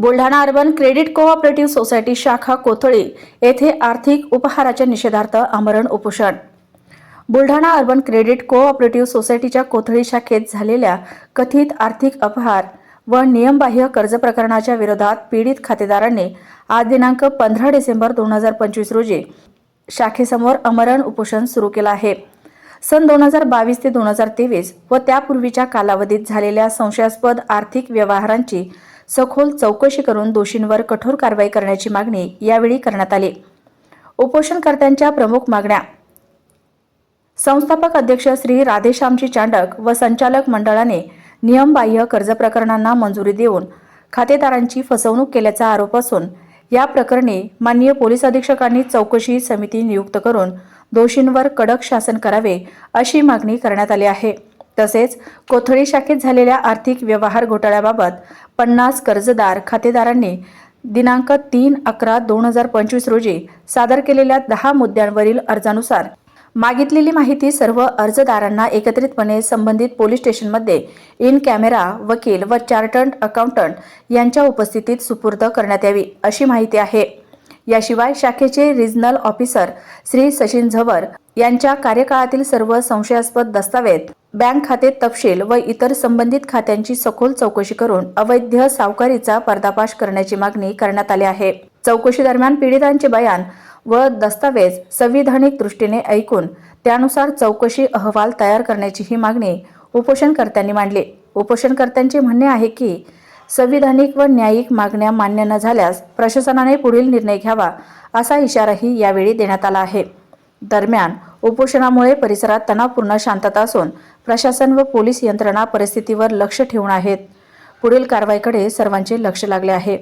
Buldhana urban credit cooperative society शाखा कोथळी येथे आर्थिक उपहाराच्या निषेधार्थ आमरण उपोषण. बुलढाणा अर्बन क्रेडिट कोऑपरेटिव्ह सोसायटीच्या कोथळी शाखेत झालेल्या कथित आर्थिक अपहार व नियमबाह्य कर्ज प्रकरणाच्या विरोधात पीडित खातेदारांनी आज दिनांक पंधरा डिसेंबर दोन हजार पंचवीस रोजी शाखेसमोर अमरण उपोषण सुरू केलं आहे. सन दोन हजार बावीस ते दोन हजार तेवीस व त्यापूर्वीच्या कालावधीत झालेल्या संशयास्पद आर्थिक व्यवहारांची सखोल चौकशी करून दोषींवर कठोर कारवाई करण्याची मागणी यावेळी करण्यात आली. उपोषणकर्त्यांच्या प्रमुख मागण्या. संस्थापक अध्यक्ष श्री राधेश्यामजी चांडक व संचालक मंडळाने नियमबाह्य कर्ज प्रकरणांना मंजुरी देऊन खातेदारांची फसवणूक केल्याचा आरोप असून या प्रकरणी माननीय पोलीस अधीक्षकांनी चौकशी समिती नियुक्त करून दोषींवर कडक शासन करावे अशी मागणी करण्यात आली आहे. तसेच कोथळी शाखेत झालेल्या आर्थिक व्यवहार घोटाळ्याबाबत पन्नास कर्जदार खातेदारांनी दिनांक तीन अकरा दोन हजार पंचवीस रोजी सादर केलेल्या दहा मुद्द्यांवरील अर्जानुसार मागितलेली माहिती सर्व अर्जदारांना एकत्रितपणे संबंधित पोलीस स्टेशनमध्ये इन कॅमेरा वकील व चार्टर्ड अकाउंटंट यांच्या उपस्थितीत सुपूर्द करण्यात यावी अशी माहिती आहे. याशिवाय शाखेचे रिजनल ऑफिसर श्री सचिन झवर यांच्या कार्यकाळातील सर्व संशयास्पद दस्तावेज बँक खाते तपशील व इतर संबंधित खात्यांची सखोल चौकशी करून अवैध सावकारीचा पर्दापाश करण्याची मागणी करण्यात आली आहे. चौकशी दरम्यान पीडितांचे बयान व दस्तावेज संविधानिक दृष्टीने ऐकून त्यानुसार चौकशी अहवाल तयार करण्याची ही मागणी उपोषणकर्त्यांनी मांडली. उपोषणकर्त्यांचे म्हणणे आहे की संविधानिक व न्यायिक मागण्या मान्य न झाल्यास प्रशासनाने पुढील निर्णय घ्यावा असा इशाराही यावेळी देण्यात आला आहे. दरम्यान उपोषणामुळे परिसरात तणावपूर्ण शांतता असून प्रशासन व पोलीस यंत्रणा परिस्थितीवर लक्ष ठेवून आहेत. पुढील कारवाईकडे सर्वांचे लक्ष लागले आहे.